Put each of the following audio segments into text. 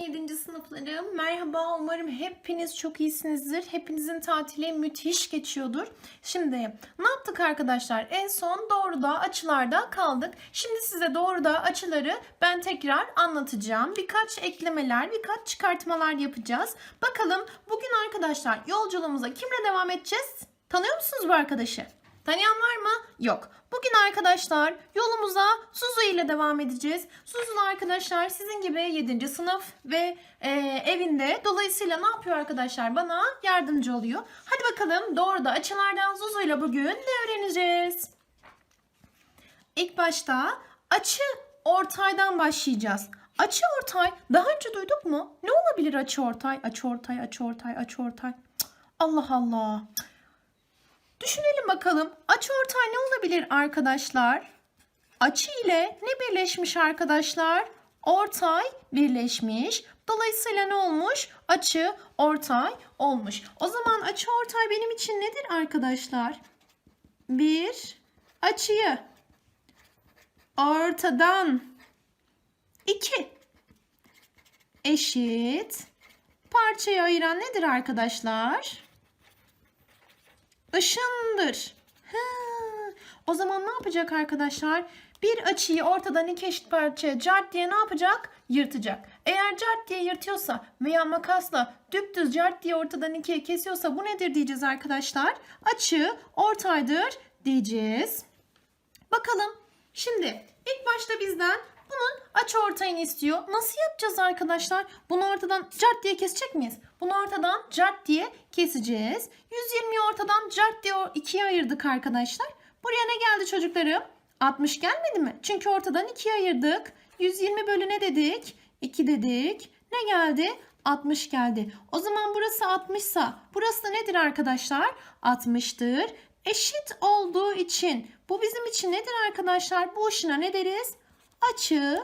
7. sınıflarım. Merhaba. Umarım hepiniz çok iyisinizdir. Hepinizin tatili müthiş geçiyordur. Şimdi ne yaptık arkadaşlar? En son doğruda açılarda kaldık. Şimdi size doğruda açıları ben tekrar anlatacağım. Birkaç eklemeler, birkaç çıkartmalar yapacağız. Bakalım bugün arkadaşlar yolculuğumuza kimle devam edeceğiz? Tanıyor musunuz bu arkadaşı? Tanıyan var mı? Yok. Bugün arkadaşlar yolumuza Suzu ile devam edeceğiz. Suzu arkadaşlar sizin gibi 7. sınıf ve e, evinde. Dolayısıyla ne yapıyor arkadaşlar? Bana yardımcı oluyor. Hadi bakalım doğru da açılardan Suzu ile bugün ne öğreneceğiz? İlk başta açı ortaydan başlayacağız. Açı ortay daha önce duyduk mu? Ne olabilir açı ortay? Açı ortay, açı ortay, açı ortay. Cık, Allah Allah. Düşünelim bakalım. Açı ortay ne olabilir arkadaşlar? Açı ile ne birleşmiş arkadaşlar? Ortay birleşmiş. Dolayısıyla ne olmuş? Açı ortay olmuş. O zaman açı ortay benim için nedir arkadaşlar? Bir açıyı ortadan iki eşit parçaya ayıran nedir arkadaşlar? Işındır. Hı. O zaman ne yapacak arkadaşlar? Bir açıyı ortadan iki eşit parçaya cart diye ne yapacak? Yırtacak. Eğer cart diye yırtıyorsa veya makasla düptüz cart diye ortadan ikiye kesiyorsa bu nedir diyeceğiz arkadaşlar? Açı ortaydır diyeceğiz. Bakalım. Şimdi ilk başta bizden bunun açı ortayını istiyor. Nasıl yapacağız arkadaşlar? Bunu ortadan cart diye kesecek miyiz? Bunu ortadan cart diye keseceğiz. 120'yi ortadan cart diye ikiye ayırdık arkadaşlar. Buraya ne geldi çocuklarım? 60 gelmedi mi? Çünkü ortadan ikiye ayırdık. 120 bölü ne dedik? 2 dedik. Ne geldi? 60 geldi. O zaman burası 60 sa burası da nedir arkadaşlar? 60'tır. Eşit olduğu için bu bizim için nedir arkadaşlar? Bu ışına ne deriz? Açı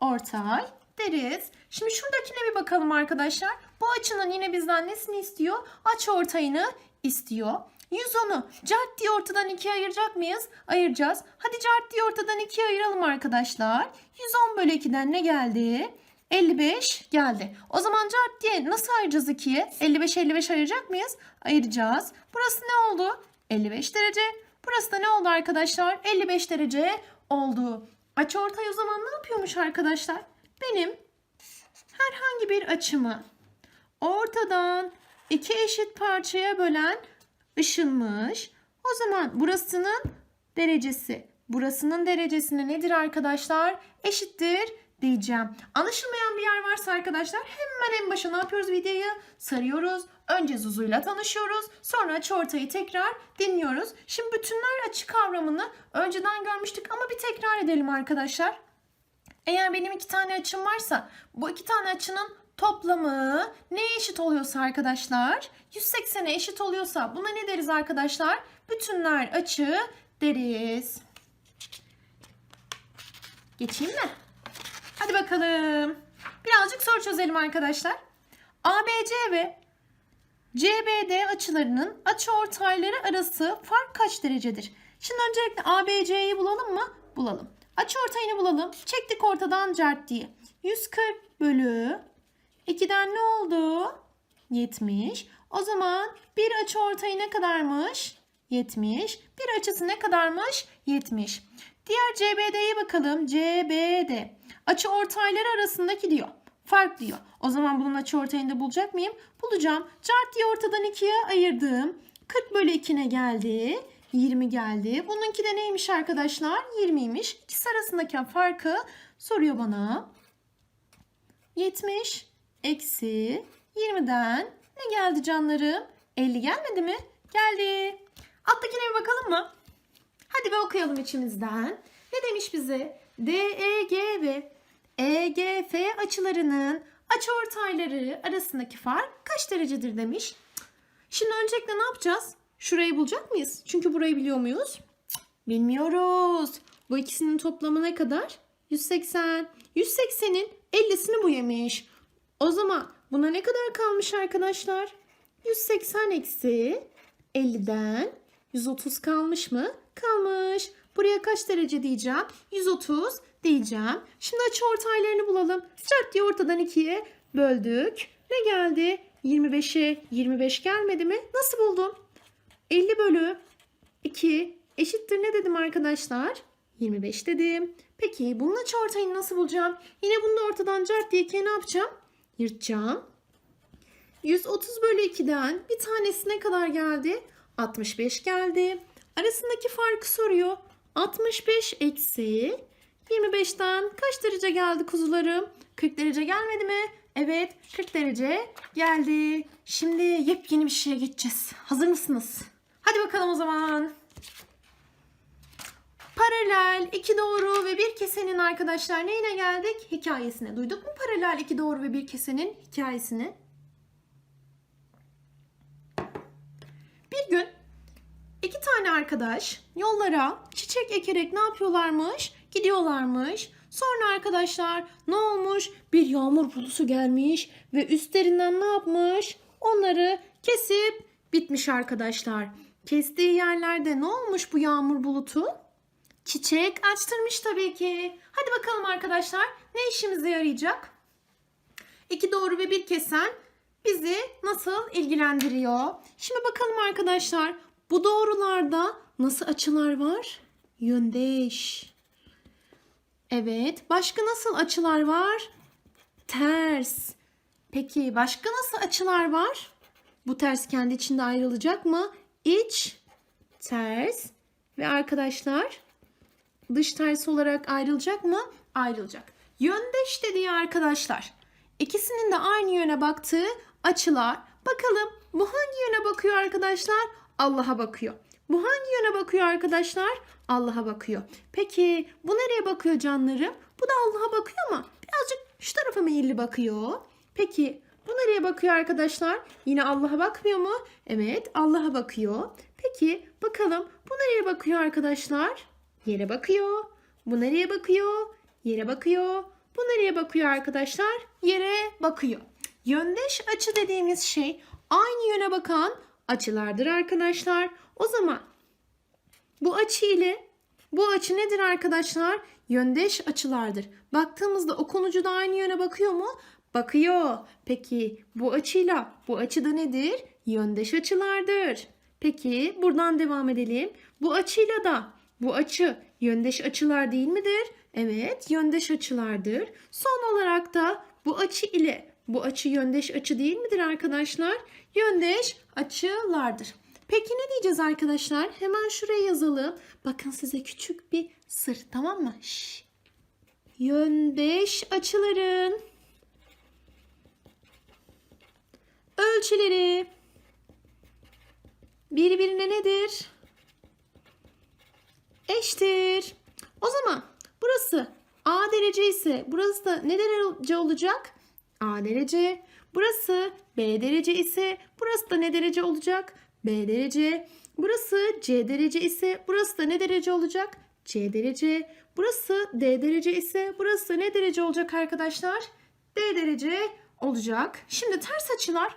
ortay deriz. Şimdi şuradakine bir bakalım arkadaşlar. Bu açının yine bizden nesini istiyor? Açı ortayını istiyor. 110'u cart diye ortadan ikiye ayıracak mıyız? Ayıracağız. Hadi cart diye ortadan ikiye ayıralım arkadaşlar. 110 bölü 2'den ne geldi? 55 geldi. O zaman cart diye nasıl ayıracağız 2'ye? 55 55 ayıracak mıyız? Ayıracağız. Burası ne oldu? 55 derece. Burası da ne oldu arkadaşlar? 55 derece oldu. Açıortay o zaman ne yapıyormuş arkadaşlar? Benim herhangi bir açımı ortadan iki eşit parçaya bölen ışınmış. O zaman burasının derecesi, burasının derecesine nedir arkadaşlar? Eşittir diyeceğim. Anlaşılmayan bir yer varsa arkadaşlar hemen en başa ne yapıyoruz videoyu? Sarıyoruz. Önce Zuzu'yla tanışıyoruz. Sonra açıortayı tekrar dinliyoruz. Şimdi bütünler açı kavramını önceden görmüştük ama bir tekrar edelim arkadaşlar. Eğer benim iki tane açım varsa bu iki tane açının toplamı neye eşit oluyorsa arkadaşlar 180'e eşit oluyorsa buna ne deriz arkadaşlar? Bütünler açı deriz. Geçeyim mi? Hadi bakalım. Birazcık soru çözelim arkadaşlar. ABC ve CBD açılarının açıortayları arası fark kaç derecedir? Şimdi öncelikle ABC'yi bulalım mı? Bulalım. Açıortayını bulalım. Çektik ortadan cart diye. 140 bölü 2'den ne oldu? 70. O zaman bir açıortayı ne kadarmış? 70. Bir açısı ne kadarmış? 70. Diğer CBD'ye bakalım. CBD. Açı ortayları arasındaki diyor. Fark diyor. O zaman bunun açı ortayını da bulacak mıyım? Bulacağım. Cart diye ortadan ikiye ayırdım. 40 bölü 2'ne geldi. 20 geldi. Bununki de neymiş arkadaşlar? 20'ymiş. İkisi arasındaki farkı soruyor bana. 70 eksi 20'den ne geldi canlarım? 50 gelmedi mi? Geldi. Alttakine bir bakalım mı? Hadi bir okuyalım içimizden. Ne demiş bize? DEG ve EGF açılarının açıortayları arasındaki fark kaç derecedir demiş. Şimdi öncelikle ne yapacağız? Şurayı bulacak mıyız? Çünkü burayı biliyor muyuz? Bilmiyoruz. Bu ikisinin toplamı ne kadar? 180. 180'in 50'sini bu yemiş. O zaman buna ne kadar kalmış arkadaşlar? 180 eksi 50'den 130 kalmış mı? Kalmış. Buraya kaç derece diyeceğim? 130 diyeceğim. Şimdi açı ortaylarını bulalım. Cart diye ortadan ikiye böldük. Ne geldi? 25'e 25 gelmedi mi? Nasıl buldum? 50 bölü 2 eşittir ne dedim arkadaşlar? 25 dedim. Peki bunun açı ortayını nasıl bulacağım? Yine bunu da ortadan cart diye ikiye ne yapacağım? Yırtacağım. 130 bölü 2'den bir tanesi ne kadar geldi? 65 geldi. Arasındaki farkı soruyor. 65 eksi 25'ten kaç derece geldi kuzularım? 40 derece gelmedi mi? Evet 40 derece geldi. Şimdi yepyeni bir şeye geçeceğiz. Hazır mısınız? Hadi bakalım o zaman. Paralel, iki doğru ve bir kesenin arkadaşlar neyine geldik? Hikayesine. Duyduk mu paralel, iki doğru ve bir kesenin hikayesini? Bir gün iki tane arkadaş yollara çiçek ekerek ne yapıyorlarmış? Gidiyorlarmış. Sonra arkadaşlar ne olmuş? Bir yağmur bulusu gelmiş ve üstlerinden ne yapmış? Onları kesip bitmiş arkadaşlar. Kestiği yerlerde ne olmuş bu yağmur bulutu? Çiçek açtırmış tabii ki. Hadi bakalım arkadaşlar ne işimize yarayacak? İki doğru ve bir kesen bizi nasıl ilgilendiriyor? Şimdi bakalım arkadaşlar bu doğrularda nasıl açılar var? Yöndeş. Evet. Başka nasıl açılar var? Ters. Peki başka nasıl açılar var? Bu ters kendi içinde ayrılacak mı? İç, ters ve arkadaşlar dış ters olarak ayrılacak mı? Ayrılacak. Yöndeş dediği arkadaşlar. İkisinin de aynı yöne baktığı açılar. Bakalım bu hangi yöne bakıyor arkadaşlar? Allah'a bakıyor. Bu hangi yöne bakıyor arkadaşlar? Allah'a bakıyor. Peki bu nereye bakıyor canlarım? Bu da Allah'a bakıyor ama birazcık şu tarafa meyilli bakıyor. Peki bu nereye bakıyor arkadaşlar? Yine Allah'a bakmıyor mu? Evet Allah'a bakıyor. Peki bakalım bu nereye bakıyor arkadaşlar? Yere bakıyor. Bu nereye bakıyor? Yere bakıyor. Bu nereye bakıyor arkadaşlar? Yere bakıyor. Yöndeş açı dediğimiz şey aynı yöne bakan açılardır arkadaşlar. O zaman bu açı ile bu açı nedir arkadaşlar? Yöndeş açılardır. Baktığımızda o konucu da aynı yöne bakıyor mu? Bakıyor. Peki bu açıyla bu açı da nedir? Yöndeş açılardır. Peki buradan devam edelim. Bu açıyla da bu açı yöndeş açılar değil midir? Evet, yöndeş açılardır. Son olarak da bu açı ile bu açı yöndeş açı değil midir arkadaşlar? Yöndeş açılardır. Peki ne diyeceğiz arkadaşlar? Hemen şuraya yazalım. Bakın size küçük bir sır tamam mı? Şş. Yöndeş açıların ölçüleri birbirine nedir? Eşittir. O zaman burası A derece ise burası da ne derece olacak? A derece. Burası B derece ise burası da ne derece olacak? B derece. Burası C derece ise burası da ne derece olacak? C derece. Burası D derece ise burası ne derece olacak arkadaşlar? D derece olacak. Şimdi ters açılar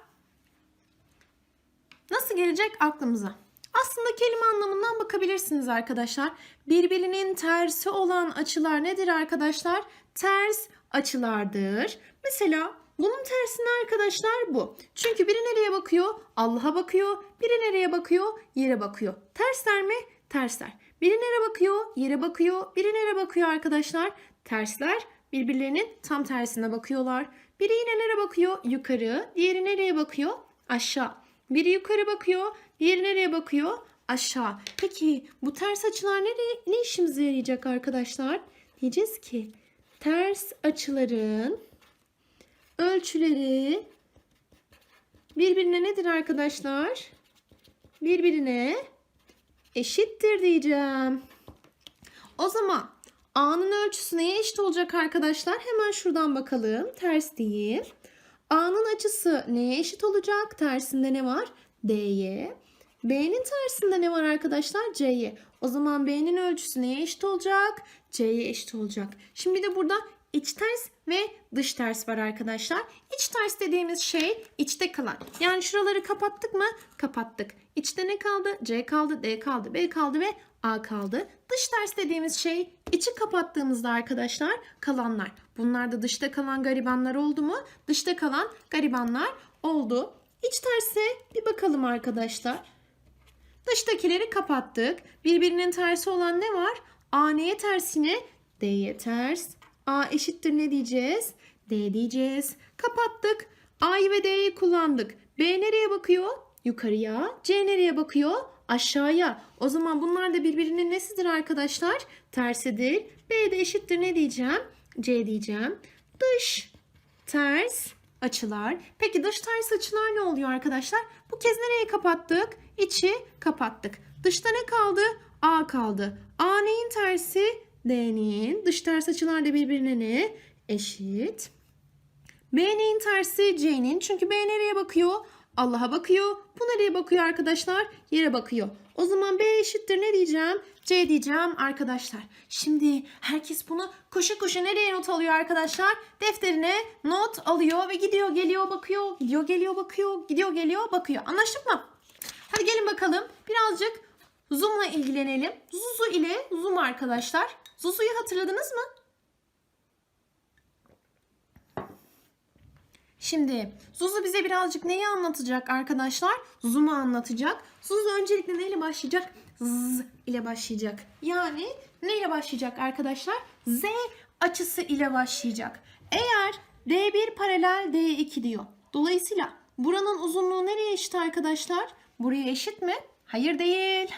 nasıl gelecek aklımıza? Aslında kelime anlamından bakabilirsiniz arkadaşlar. Birbirinin tersi olan açılar nedir arkadaşlar? Ters açılardır. Mesela bunun tersine arkadaşlar bu. Çünkü biri nereye bakıyor? Allah'a bakıyor. Biri nereye bakıyor? Yere bakıyor. Tersler mi? Tersler. Biri nereye bakıyor? Yere bakıyor. Biri nereye bakıyor arkadaşlar? Tersler birbirlerinin tam tersine bakıyorlar. Biri yine nereye bakıyor? Yukarı. Diğeri nereye bakıyor? Aşağı. Biri yukarı bakıyor. Diğeri nereye bakıyor? Aşağı. Peki bu ters açılar nereye, ne işimize yarayacak arkadaşlar? Diyeceğiz ki ters açıların ölçüleri birbirine nedir arkadaşlar? Birbirine eşittir diyeceğim. O zaman A'nın ölçüsü neye eşit olacak arkadaşlar? Hemen şuradan bakalım. Ters değil. A'nın açısı neye eşit olacak? Tersinde ne var? D'ye. B'nin tersinde ne var arkadaşlar? C'ye. O zaman B'nin ölçüsü neye eşit olacak? C'ye eşit olacak. Şimdi de burada iç ters ve dış ters var arkadaşlar. İç ters dediğimiz şey içte kalan. Yani şuraları kapattık mı? Kapattık. İçte ne kaldı? C kaldı, D kaldı, B kaldı ve A kaldı. Dış ters dediğimiz şey içi kapattığımızda arkadaşlar kalanlar. Bunlar da dışta kalan garibanlar oldu mu? Dışta kalan garibanlar oldu. İç terse bir bakalım arkadaşlar. Dıştakileri kapattık. Birbirinin tersi olan ne var? A neye? D'ye ters. A eşittir ne diyeceğiz? D diyeceğiz. Kapattık. A'yı ve D'yi kullandık. B nereye bakıyor? Yukarıya. C nereye bakıyor? Aşağıya. O zaman bunlar da birbirinin nesidir arkadaşlar? Tersidir. B de eşittir ne diyeceğim? C diyeceğim. Dış ters açılar. Peki dış ters açılar ne oluyor arkadaşlar? Bu kez nereye kapattık? İçi kapattık. Dışta ne kaldı? A kaldı. A neyin tersi? D'nin. Dış ters açılar da birbirine ne? Eşit. B neyin tersi? C'nin. Çünkü B nereye bakıyor? Allah'a bakıyor. Bu nereye bakıyor arkadaşlar? Yere bakıyor. O zaman B eşittir ne diyeceğim? C diyeceğim arkadaşlar. Şimdi herkes bunu koşu koşu nereye not alıyor arkadaşlar? Defterine not alıyor ve gidiyor geliyor bakıyor. Gidiyor geliyor bakıyor. Gidiyor geliyor bakıyor. Anlaştık mı? Hadi gelin bakalım. Birazcık Zoom'la ilgilenelim. Zuzu ile Zoom arkadaşlar. Zuzu'yu hatırladınız mı? Şimdi Zuzu bize birazcık neyi anlatacak arkadaşlar? Zoom'u anlatacak. Zuzu öncelikle neyle başlayacak? Z ile başlayacak. Yani neyle başlayacak arkadaşlar? Z açısı ile başlayacak. Eğer D1 paralel D2 diyor. Dolayısıyla buranın uzunluğu nereye eşit arkadaşlar? Buraya eşit mi? Hayır değil.